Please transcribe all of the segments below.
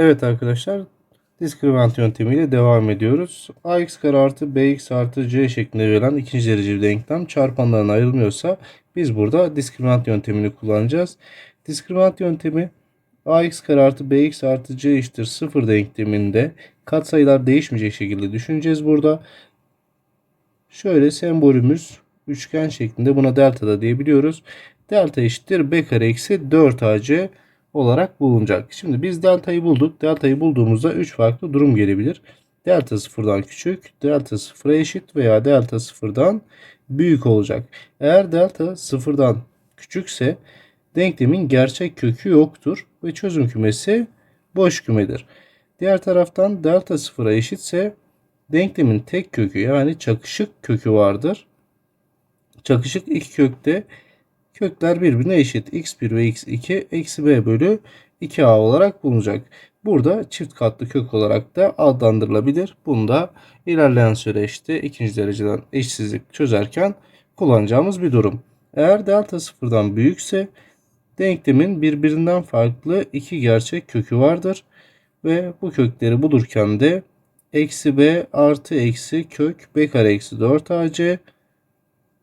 Evet arkadaşlar diskrivant yöntemiyle devam ediyoruz. ax kare artı bx artı c şeklinde verilen ikinci derece bir denklem çarpanlarına ayrılmıyorsa biz burada diskrivant yöntemini kullanacağız. Diskrivant yöntemi ax kare artı bx artı c eşittir 0 denkleminde katsayılar değişmeyecek şekilde düşüneceğiz burada. Şöyle sembolümüz üçgen şeklinde buna delta da diyebiliyoruz. Delta eşittir b kare eksi 4ac olarak bulunacak. Şimdi biz deltayı bulduk. Deltayı bulduğumuzda 3 farklı durum gelebilir. Delta sıfırdan küçük, delta sıfıra eşit veya delta sıfırdan büyük olacak. Eğer delta sıfırdan küçükse denklemin gerçek kökü yoktur ve çözüm kümesi boş kümedir. Diğer taraftan delta sıfıra eşitse denklemin tek kökü yani çakışık kökü vardır. Çakışık iki kökte kökler birbirine eşit. x1 ve x2 eksi b bölü 2a olarak bulunacak. Burada çift katlı kök olarak da adlandırılabilir. Bunu da ilerleyen süreçte ikinci dereceden eşsizlik çözerken kullanacağımız bir durum. Eğer delta sıfırdan büyükse denklemin birbirinden farklı iki gerçek kökü vardır. Ve bu kökleri bulurken de eksi b artı eksi kök b kare eksi 4ac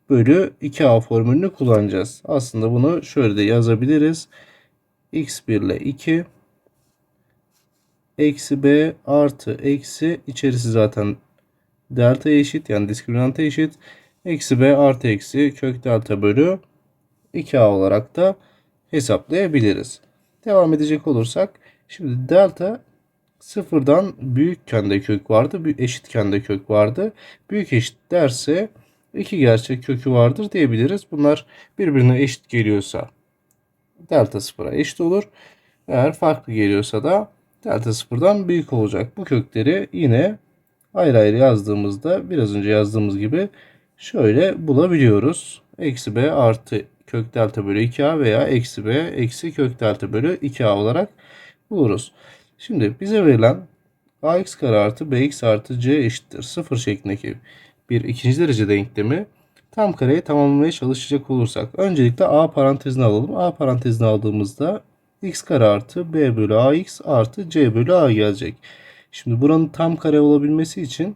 bölü 2a formülünü kullanacağız. Aslında bunu şöyle de yazabiliriz. x1 ile 2 eksi b artı eksi içerisi zaten delta eşit yani diskriminanta eşit. Eksi b artı eksi kök delta bölü 2a olarak da hesaplayabiliriz. Devam edecek olursak şimdi delta sıfırdan büyükken de kök vardı, eşitken de kök vardı. Büyük eşit derse iki gerçek kökü vardır diyebiliriz. Bunlar birbirine eşit geliyorsa delta sıfıra eşit olur. Eğer farklı geliyorsa da delta sıfırdan büyük olacak. Bu kökleri yine ayrı ayrı yazdığımızda biraz önce yazdığımız gibi şöyle bulabiliyoruz. Eksi b artı kök delta bölü 2a veya eksi b eksi kök delta bölü 2a olarak buluruz. Şimdi bize verilen ax kare artı bx artı c eşittir 0 şeklindeki bir ikinci derece denklemi tam kareyi tamamlamaya çalışacak olursak öncelikle a parantezini alalım. a parantezini aldığımızda x kare artı b bölü ax artı c bölü a gelecek. Şimdi buranın tam kare olabilmesi için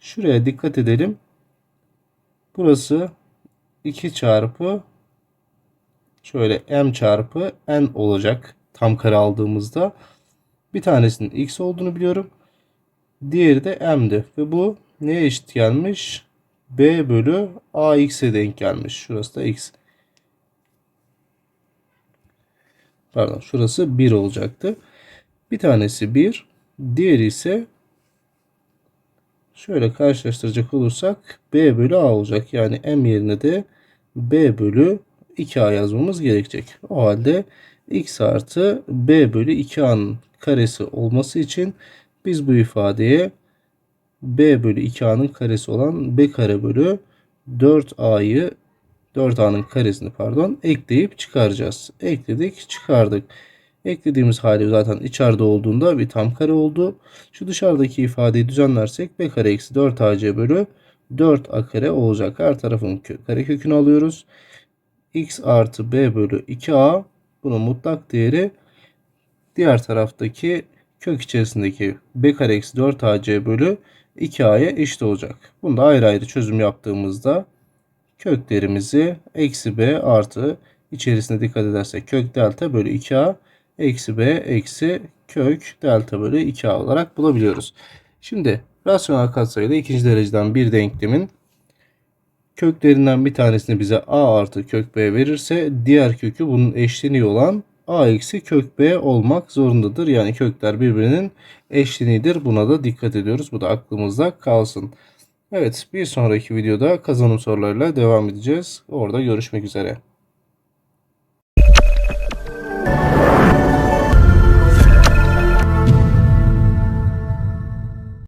şuraya dikkat edelim. Burası 2 çarpı şöyle m çarpı n olacak tam kare aldığımızda. Bir tanesinin x olduğunu biliyorum. Diğeri de m'di ve bu neye eşit gelmiş? B bölü AX'e denk gelmiş. Şurası da X. Pardon şurası 1 olacaktı. Bir tanesi 1. Diğeri ise şöyle karşılaştıracak olursak B bölü A olacak. Yani M yerine de B bölü 2A yazmamız gerekecek. O halde X artı B bölü 2A'nın karesi olması için biz bu ifadeye b bölü 2a'nın karesi olan b kare bölü 4a'yı 4a'nın karesini pardon ekleyip çıkaracağız. Ekledik çıkardık. Eklediğimiz hali zaten içeride olduğunda bir tam kare oldu. Şu dışarıdaki ifadeyi düzenlersek b kare eksi 4ac bölü 4a kare olacak. Her tarafın kare kökünü alıyoruz. x artı b bölü 2a bunun mutlak değeri diğer taraftaki kök içerisindeki b kare eksi 4ac bölü 2a'ya eşit olacak. Bunu da ayrı ayrı çözüm yaptığımızda köklerimizi eksi b artı içerisine dikkat edersek kök delta bölü 2a eksi b eksi kök delta bölü 2a olarak bulabiliyoruz. Şimdi rasyonel katsayıda ikinci dereceden bir denklemin köklerinden bir tanesini bize a artı kök b verirse diğer kökü bunun eşleniği olan a eksi kök b olmak zorundadır. Yani kökler birbirinin eşleniğidir. Buna da dikkat ediyoruz. Bu da aklımızda kalsın. Evet bir sonraki videoda kazanım sorularıyla devam edeceğiz. Orada görüşmek üzere.